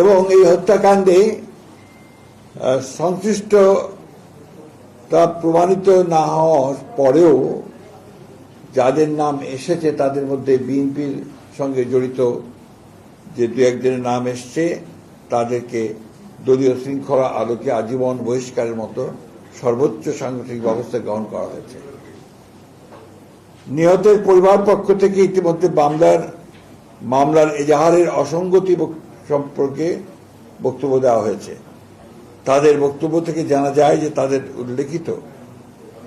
এবং এই হত্যাকাণ্ডে সংশ্লিষ্ট তা প্রমাণিত না হওয়ার পরেও যাদের নাম এসেছে তাদের মধ্যে বিএনপির সঙ্গে জড়িত যে দু একজনের নাম এসছে, তাদেরকে দলীয় শৃঙ্খলা আলোকে আজীবন বহিষ্কারের মতো সর্বোচ্চ সাংগঠনিক ব্যবস্থা গ্রহণ করা হয়েছে। নিহতের পরিবার পক্ষ থেকে ইতিমধ্যে মামলার মামলার এজাহারের অসঙ্গতি সম্পর্কে বক্তব্য দেওয়া হয়েছে। তাদের বক্তব্য থেকে জানা যায় যে তাদের উল্লেখিত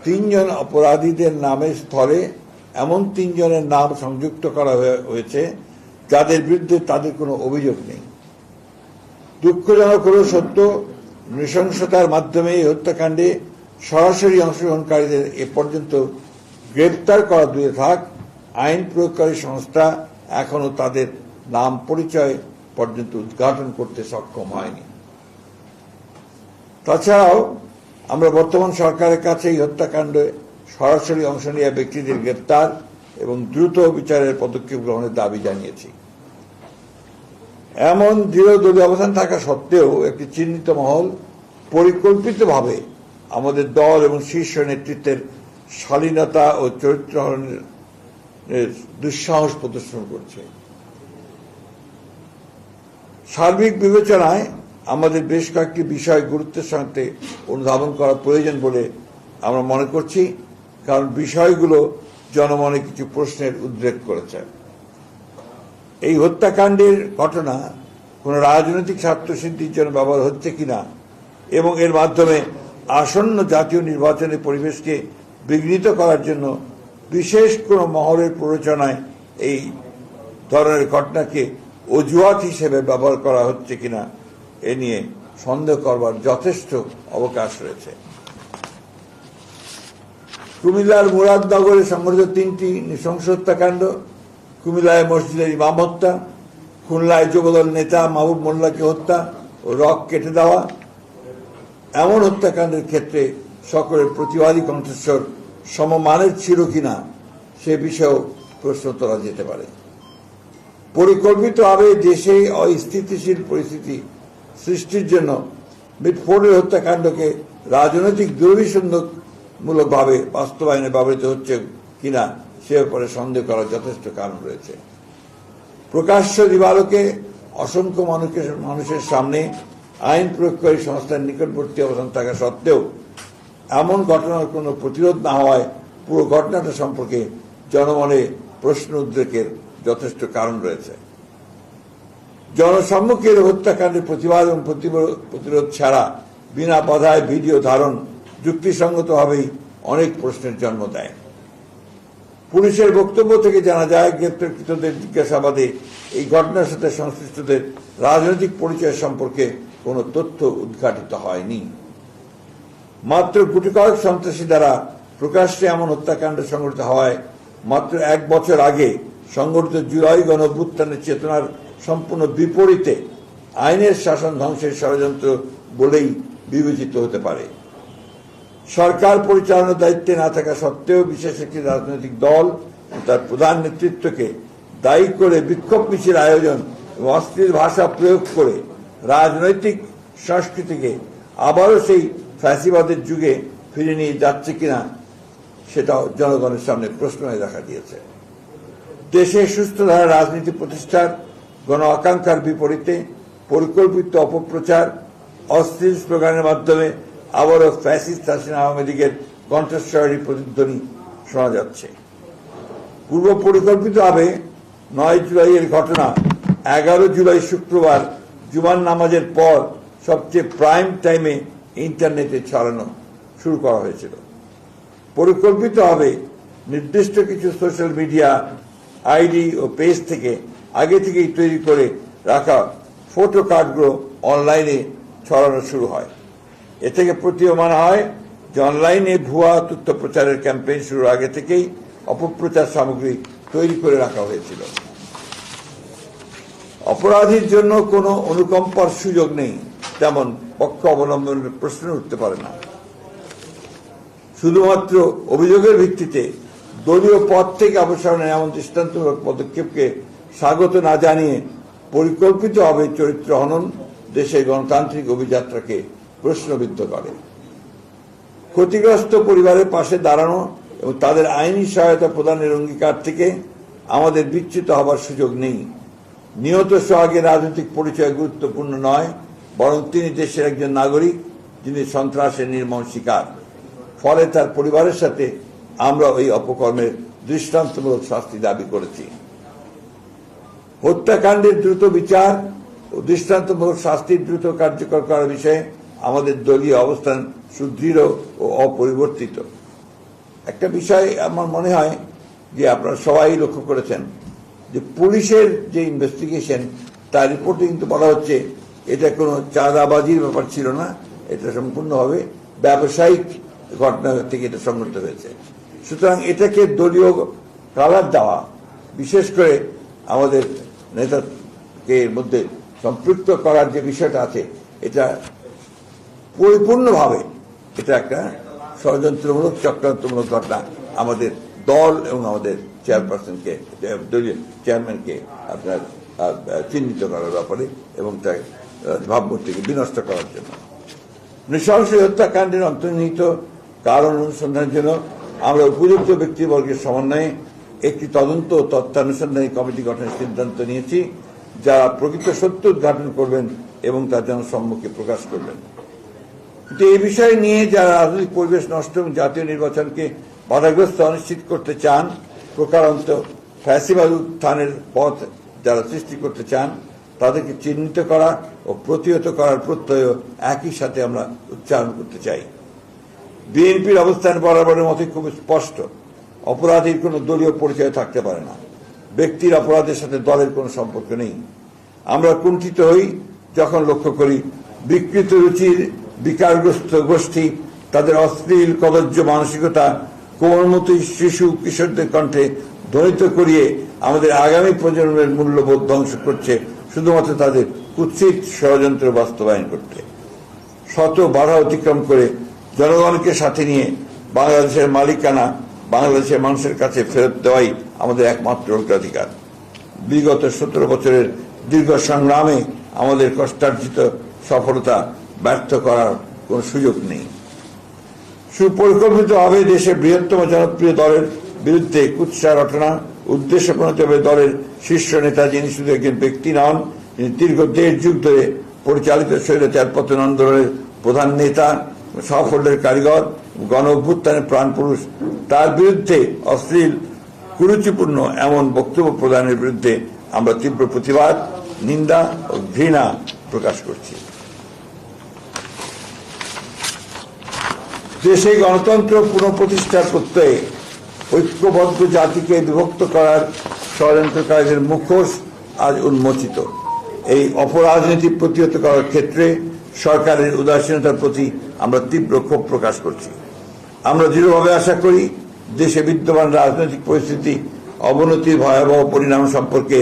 তিনজন অপরাধীদের নামের স্থলে এমন তিনজনের নাম সংযুক্ত করা হয়ে- হয়েছে, যাদের বিরুদ্ধে তাদের কোনো অভিযোগ নেই। দুঃখজনক হল সত্য, নৃশংসতার মাধ্যমে এই হত্যাকাণ্ডে সরাসরি অংশগ্রহণকারীদের এ পর্যন্ত গ্রেপ্তার করা দূরে থাক। আইন প্রয়োগকারী সংস্থা এখনও তাদের নাম পরিচয় পর্যন্ত উদ্ঘাটন করতে সক্ষম হয়নি। তাছাড়াও আমরা বর্তমান সরকারের কাছে এই হত্যাকাণ্ডে সরাসরি অংশ নেওয়া ব্যক্তিদের গ্রেপ্তার এবং দ্রুত বিচারের পদক্ষেপ গ্রহণের দাবি জানিয়েছি। এমন দৃঢ় দলীয় অবস্থান থাকা সত্ত্বেও একটি চিহ্নিত মহল পরিকল্পিতভাবে আমাদের দল এবং শীর্ষ নেতৃত্বের শালীনতা ও চরিত্র হরণের এর দুঃসাহস প্রদর্শন করছে। সার্বিক বিবেচনায় আমাদের বেশ কয়েকটি বিষয় গুরুত্বের সাথে অনুধাবন করা প্রয়োজন বলে আমরা মনে করছি, কারণ বিষয়গুলো জনমনে কিছু প্রশ্নের উদ্রেক করেছে। এই হত্যাকাণ্ডের ঘটনা কোন রাজনৈতিক স্বার্থসিদ্ধির জন্য ব্যবহার হচ্ছে কিনা এবং এর মাধ্যমে আসন্ন জাতীয় নির্বাচনের পরিবেশকে বিঘ্নিত করার জন্য বিশেষ কোন মহলের প্ররোচনায় এই ধরনের ঘটনাকে অজুহাত হিসেবে ব্যবহার করা হচ্ছে কিনা এ নিয়ে সন্দেহ করবার যথেষ্ট অবকাশ রয়েছে। কুমিল্লার মুরাদনগরে সংঘটিত তিনটি নৃশংস হত্যাকাণ্ড, কুমিল্লায় মসজিদের ইমাম হত্যা, খুলনায় যুবদল নেতা মাহবুব মোল্লাকে হত্যা ও রক কেটে দেওয়া। এমন হত্যাকাণ্ডের ক্ষেত্রে সকলের প্রতিবাদী কণ্ঠস্বর সমমানের ছিল কিনা সে বিষয়েও প্রশ্ন তোলা যেতে পারে। পরিকল্পিতভাবে দেশে অস্থিতিশীল পরিস্থিতি সৃষ্টির জন্য মিটফোর্ডের হত্যাকাণ্ডকে রাজনৈতিক দুর্বিসন্ধমূলকভাবে বাস্তবায়নে ব্যবহৃত হচ্ছে কিনা সে ব্যাপারে সন্দেহ করার যথেষ্ট কারণ রয়েছে। প্রকাশ্য দিবালোকে অসংখ্য মানুষের মানুষের সামনে আইন প্রয়োগকারী সংস্থার নিকটবর্তী অবস্থান থাকা সত্ত্বেও এমন ঘটনার কোনো প্রতিরোধ না হওয়ায় পুরো ঘটনাটা সম্পর্কে জনমনে প্রশ্ন উদ্রেকের যথেষ্ট কারণ রয়েছে। জনসম্মুখের হত্যাকাণ্ডের প্রতিবাদ এবং প্রতিরোধ ছাড়া বিনা বাধায় ভিডিও ধারণ যুক্তিসঙ্গতভাবেই অনেক প্রশ্নের জন্ম দেয়। পুলিশের বক্তব্য থেকে জানা যায়, গ্রেপ্তারকৃতদের জিজ্ঞাসাবাদে এই ঘটনার সাথে সংশ্লিষ্টদের রাজনৈতিক পরিচয় সম্পর্কে কোনো তথ্য উদ্ঘাটিত হয়নি। মাত্র গুটি কয়েক সন্ত্রাসী দ্বারা প্রকাশ্যে এমন হত্যাকাণ্ড সংঘটিত হওয়ায় মাত্র এক বছর আগে সংঘটিত জুলাই গণভ্যুত্থানের চেতনার সম্পূর্ণ বিপরীতে আইনের শাসন ধ্বংসের ষড়যন্ত্র বলেই বিবেচিত হতে পারে। সরকার পরিচালনার দায়িত্বে না থাকা সত্ত্বেও বিশেষ একটি রাজনৈতিক দল তার প্রধান নেতৃত্বকে দায়ী করে বিক্ষোভ মিছিল আয়োজন এবং অস্থির ভাষা প্রয়োগ করে রাজনৈতিক সংস্কৃতিকে আবারও সেই ফ্যাসিবাদের যুগে ফিরে নিয়ে যাচ্ছে কিনা সেটাও জনগণের সামনে প্রশ্ন হয়ে দেখা দিয়েছে। দেশে সুস্থ ধারা রাজনীতি প্রতিষ্ঠার গণ আকাঙ্ক্ষার বিপরীতে পরিকল্পিত অপপ্রচার, অস্থির স্লোগানের মাধ্যমে আবারও ফ্যাসিস্ট হাসিনা আওয়ামী লীগের কণ্ঠস্বরী প্রতিধ্বনি শোনা যাচ্ছে। পূর্ব পরিকল্পিতভাবে নয় জুলাইয়ের ঘটনা, এগারো জুলাই শুক্রবার জুমান নামাজের পর সবচেয়ে প্রাইম টাইমে ইন্টারনেটে ছড়ানো শুরু করা হয়েছিল। পরিকল্পিতভাবে নির্দিষ্ট কিছু সোশ্যাল মিডিয়া আইডি ও পেজ থেকে আগে থেকেই তৈরি করে রাখা ফটো কার্ডগুলো অনলাইনে ছড়ানো শুরু হয়। এ থেকে প্রতীয়মান হয় যে অনলাইনে ভুয়া তথ্য প্রচারের ক্যাম্পেইন শুরুর আগে থেকেই অপপ্রচার সামগ্রী তৈরি করে রাখা হয়েছিল। অপরাধীর জন্য কোনো অনুকম্পার সুযোগ নেই, তেমন পক্ষ অবলম্বনের প্রশ্ন উঠতে পারে না। শুধুমাত্র অভিযোগের ভিত্তিতে দলীয় পদ থেকে অবসরণের এমন দৃষ্টান্তমূলক পদক্ষেপকে স্বাগত না জানিয়ে পরিকল্পিতভাবে চরিত্র হনন দেশের গণতান্ত্রিক অভিযাত্রাকে প্রশ্নবিদ্ধ করে। ক্ষতিগ্রস্ত পরিবারের পাশে দাঁড়ানো এবং তাদের আইনি সহায়তা প্রদানের অঙ্গীকার থেকে আমাদের বিচ্যুত হবার সুযোগ নেই। নিহত সোহাগের রাজনৈতিক পরিচয় গুরুত্বপূর্ণ নয়, বরং তিনি দেশের একজন নাগরিক যিনি সন্ত্রাসের নির্মম শিকার। ফলে তার পরিবারের সাথে আমরা ওই অপকর্মের দৃষ্টান্তমূলক শাস্তি দাবি করেছি। হত্যাকাণ্ডের দ্রুত বিচার ও দৃষ্টান্তমূলক শাস্তির দ্রুত কার্যকর করার বিষয়ে আমাদের দলীয় অবস্থান সুদৃঢ় ও অপরিবর্তিত। একটা বিষয় আমার মনে হয় যে আপনারা সবাই লক্ষ্য করেছেন যে পুলিশের যে ইনভেস্টিগেশন তার রিপোর্টে কিন্তু বলা হচ্ছে এটা কোনো চাঁদাবাজির ব্যাপার ছিল না, এটা সম্পূর্ণভাবে ব্যবসায়িক ঘটনা থেকে এটা সংগঠিত হয়েছে। সুতরাং এটাকে দলীয় কালার দেওয়া, বিশেষ করে আমাদের নেতাকে এর মধ্যে সম্পৃক্ত করার যে বিষয়টা আছে, এটা পরিপূর্ণভাবে এটা একটা ষড়যন্ত্রমূলক, চক্রান্তমূলক ঘটনা আমাদের দল এবং আমাদের চেয়ারপারসনকে দলীয় চেয়ারম্যানকে আপনার চিহ্নিত করার ব্যাপারে এবং তার ভাবমূর্তিকে বিনষ্ট করার জন্য। নৃশংস হত্যাকাণ্ডের অন্তর্নিহিত কারণ অনুসন্ধানের জন্য আমরা উপযুক্ত ব্যক্তিবর্গের সমন্বয়ে একটি তদন্ত তত্ত্বানুসন্ধানী কমিটি গঠনের সিদ্ধান্ত নিয়েছি যারা প্রকৃত সত্য উদ্ঘাটন করবেন এবং তার জনসম্মুখে প্রকাশ করবেন। কিন্তু এই বিষয় নিয়ে যারা রাজনৈতিক পরিবেশ নষ্ট এবং জাতীয় নির্বাচনকে বাধাগ্রস্ত অনিশ্চিত করতে চান, প্রকারান্ত ফ্যাসিবাদ উত্থানের পথ যারা সৃষ্টি করতে চান, তাদেরকে চিহ্নিত করা ও প্রতিহত করার প্রত্যয় একই সাথে আমরা উচ্চারণ করতে চাই। বিএনপির অবস্থান বরাবরের মতোই খুব স্পষ্ট। অপরাধীর কোনো দলীয় পরিচয় থাকতে পারে না। ব্যক্তির অপরাধের সাথে দলের কোনো সম্পর্ক নেই। আমরা কুণ্ঠিত হই যখন লক্ষ্য করি, বিকৃত রুচির বিকারগ্রস্ত গোষ্ঠী, তাদের অশ্লীল কদর্য মানসিকতা কোমলমতি শিশু কিশোরদের কণ্ঠে ধ্বনিত করিয়ে আমাদের আগামী প্রজন্মের মূল্যবোধ ধ্বংস করছে, শুধুমাত্র তাদের কুৎসিত ষড়যন্ত্র বাস্তবায়ন করতে। শত বাধা অতিক্রম করে জনগণকে সাথে নিয়ে বাংলাদেশের মালিকানা, বাংলাদেশের মানুষের কাছে ফেরত দেওয়াই আমাদের একমাত্র অগ্রাধিকার। বিগত সতেরো বছরের দীর্ঘ সংগ্রামে আমাদের কষ্টার্জিত সফলতা ব্যর্থ করার কোনো সুযোগ নেই। সুপরিকল্পিতভাবে দেশের বৃহত্তম জনপ্রিয় দলের বিরুদ্ধে কুৎসা রটনা, উদ্দেশ্য প্রণীতভাবে দলের শীর্ষ নেতা যিনি শুধু একজন ব্যক্তি নন, তিনি দীর্ঘ দেড় যুগ ধরে পরিচালিত স্বৈরাচার পতন আন্দোলনের প্রধান নেতা সাফল্যের কারিগর, গণ অভ্যুত্থানের প্রাণপুরুষ তার বিরুদ্ধে অশ্লীল, কুরুচিপূর্ণ এমন বক্তব্য প্রদানের বিরুদ্ধে আমরা তীব্র প্রতিবাদ, নিন্দা ও ঘৃণা প্রকাশ করছি। দেশে গণতন্ত্র পুনঃপ্রতিষ্ঠার প্রত্যয়ে ঐক্যবদ্ধ জাতিকে বিভক্ত করার ষড়যন্ত্রকারীদের মুখোশ আজ উন্মোচিত। এই অপরাজনীতি প্রতিহত করার ক্ষেত্রে সরকারের উদাসীনতার প্রতি আমরা তীব্র ক্ষোভ প্রকাশ করছি। আমরা দৃঢ়ভাবে আশা করি দেশে বিদ্যমান রাজনৈতিক পরিস্থিতি, অবনতির ভয়াবহ পরিণাম সম্পর্কে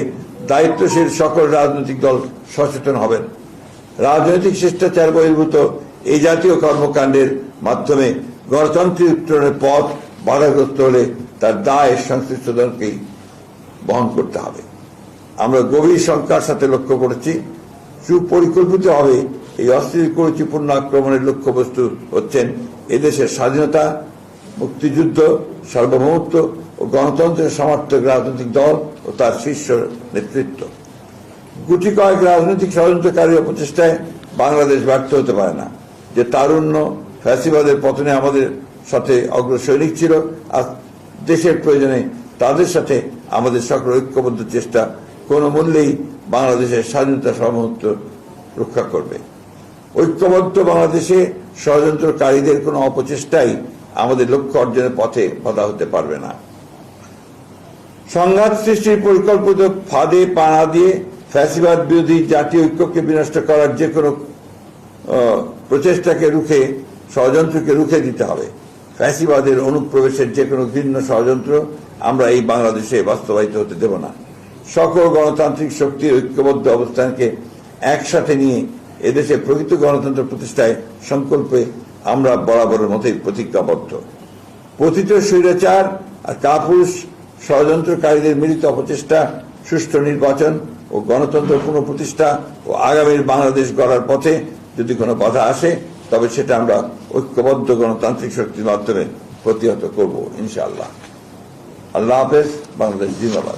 দায়িত্বশীল সকল রাজনৈতিক দল সচেতন হবেন। রাজনৈতিক শিষ্টাচার বহির্ভূত এই জাতীয় কর্মকাণ্ডের মাধ্যমে গণতন্ত্রের উত্তরণের পথ বাধাগ্রস্ত হলে তার দায় সংশ্লিষ্ট দলকেই বহন করতে হবে। আমরা গভীর শঙ্কার সাথে লক্ষ্য করেছি, সুপরিকল্পিতভাবে এই অস্থির কুরুচিপূর্ণ আক্রমণের লক্ষ্যবস্তু হচ্ছেন এদেশের স্বাধীনতা, মুক্তিযুদ্ধ, সার্বভৌমত্ব ও গণতন্ত্রের সমর্থক রাজনৈতিক দল ও তার শীর্ষ নেতৃত্ব। গুটি কয়েক রাজনৈতিক ষড়যন্ত্রকারী প্রচেষ্টায় বাংলাদেশ ব্যর্থ হতে পারে না। যে তারুণ্য ফ্যাসিবাদের পতনে আমাদের সাথে অগ্রসৈনিক ছিল, আর দেশের প্রয়োজনে তাদের সাথে আমাদের সকল ঐক্যবদ্ধ চেষ্টা কোনো মূল্যেই বাংলাদেশের স্বাধীনতা সার্বভৌমত্ব রক্ষা করবে। ঐক্যবদ্ধ বাংলাদেশে ষড়যন্ত্রকারীদের কোনো অপচেষ্টাই আমাদের লক্ষ্য অর্জনের পথে বাধা হতে পারবে না। সংঘাত সৃষ্টির পরিকল্পিত ফাঁদে পাড়া দিয়ে ফ্যাসিবাদ বিরোধী জাতীয় ঐক্যকে বিনষ্ট করার যে কোনো প্রচেষ্টাকে রুখে, ষড়যন্ত্রকে রুখে দিতে হবে। ফ্যাসিবাদের অনুপ্রবেশের যে কোনো ঘৃণ্য ষড়যন্ত্র আমরা এই বাংলাদেশে বাস্তবায়িত হতে দেব না। সকল গণতান্ত্রিক শক্তির ঐক্যবদ্ধ অবস্থানকে একসাথে নিয়ে এদেশে প্রকৃত গণতন্ত্র প্রতিষ্ঠায় সংকল্পে আমরা বরাবরের মতোই প্রতিজ্ঞাবদ্ধ। পতিত স্বৈরাচার আর কাপুরুষ ষড়যন্ত্রকারীদের মিলিত অপচেষ্টা, সুষ্ঠু নির্বাচন ও গণতন্ত্র পুনঃপ্রতিষ্ঠা ও আগামীর বাংলাদেশ গড়ার পথে যদি কোনো বাধা আসে, তবে সেটা আমরা ঐক্যবদ্ধ গণতান্ত্রিক শক্তির মাধ্যমে প্রতিহত করব, ইনশাআল্লাহ। আল্লাহ হাফেজ, বাংলাদেশ জিন্দাবাদ।